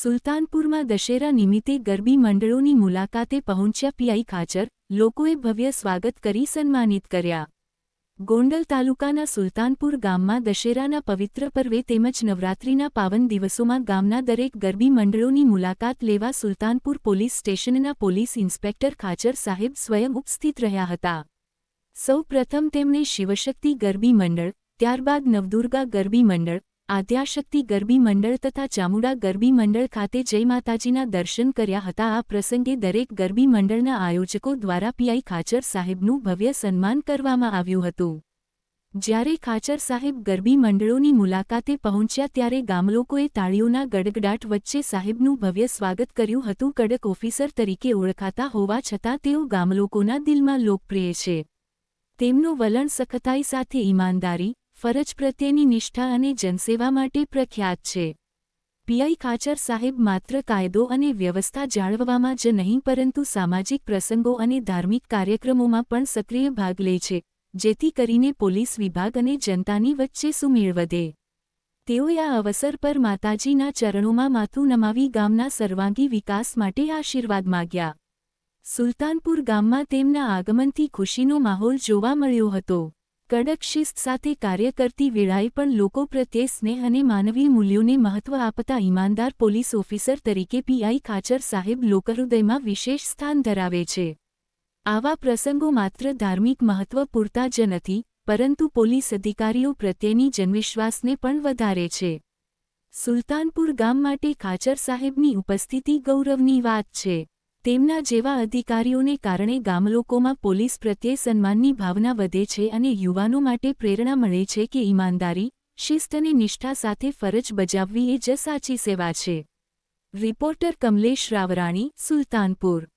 સુલતાનપુરમાં દશેરા નિમિત્તે ગરબી મંડળોની મુલાકાતે પહોંચ્યા પીઆઈ ખાચર, લોકોએ ભવ્ય સ્વાગત કરી સન્માનિત કર્યા. ગોંડલ તાલુકાના સુલતાનપુર ગામમાં દશેરાના પવિત્ર પર્વે તેમજ નવરાત્રિના પાવન દિવસોમાં ગામના દરેક ગરબી મંડળોની મુલાકાત લેવા સુલતાનપુર પોલીસ સ્ટેશનના પોલીસ ઇન્સ્પેક્ટર ખાચર સાહેબ સ્વયં ઉપસ્થિત રહ્યા હતા. સૌ પ્રથમ તેમણે શિવશક્તિ ગરબી મંડળ, ત્યારબાદ નવદુર્ગા ગરબી મંડળ આદ્યાશક્તિ ગરબી મંડળ તથા ચામુડા ગરબી મંડળ ખાતે જય માતાજીના દર્શન કર્યા હતા. આ પ્રસંગે દરેક ગરબી મંડળના આયોજકો દ્વારા પીઆઈ ખાચર સાહેબનું ભવ્ય સન્માન કરવામાં આવ્યું હતું. જ્યારે ખાચર સાહેબ ગરબી મંડળોની મુલાકાતે પહોંચ્યા ત્યારે ગામલોકોએ તાળીઓના ગડગડાટ વચ્ચે સાહેબનું ભવ્ય સ્વાગત કર્યું હતું. કડક ઓફિસર તરીકે ઓળખાતા હોવા છતાં તેઓ ગામલોકોના દિલમાં લોકપ્રિય છે. તેમનું વલણ સખતાઈ સાથે ઈમાનદારી ફરજ પ્રત્યેની નિષ્ઠા અને જનસેવા માટે પ્રખ્યાત છે. પીઆઈ ખાચર સાહેબ માત્ર કાયદો અને વ્યવસ્થા જાળવવામાં જ નહીં, પરંતુ સામાજિક પ્રસંગો અને ધાર્મિક કાર્યક્રમોમાં પણ સક્રિય ભાગ લે છે, જેથી કરીને પોલીસ વિભાગ અને જનતાની વચ્ચે સુમેળ વધે. તેઓએ આ અવસર પર માતાજીના ચરણોમાં માથું નમાવી ગામના સર્વાંગી વિકાસ માટે આશીર્વાદ માગ્યા. સુલતાનપુર ગામમાં તેમના આગમનથી ખુશીનો માહોલ જોવા મળ્યો હતો. કડક શિસ્ત સાથે કાર્ય કરતી વેળાએ પણ લોકો પ્રત્યે સ્નેહ અને માનવીય મૂલ્યોને મહત્વ આપતા ઈમાનદાર પોલીસ ઓફિસર તરીકે પીઆઈ ખાચર સાહેબ લોકહૃદયમાં વિશેષ સ્થાન ધરાવે છે. આવા પ્રસંગો માત્ર ધાર્મિક મહત્વ પૂરતા જ નથી, પરંતુ પોલીસ અધિકારીઓ પ્રત્યેની જનવિશ્વાસને પણ વધારે છે. સુલતાનપુર ગામ માટે ખાચર સાહેબની ઉપસ્થિતિ ગૌરવની વાત છે. તેમના જેવા અધિકારીઓને કારણે ગામલોકોમાં પોલીસ પ્રત્યે સન્માનની ભાવના વધે છે અને યુવાનો માટે પ્રેરણા મળે છે કે ઈમાનદારી, શિસ્ત અને નિષ્ઠા સાથે ફરજ બજાવવી એ જ સાચી સેવા છે. રિપોર્ટર કમલેશ રાવરાણી, સુલતાનપુર.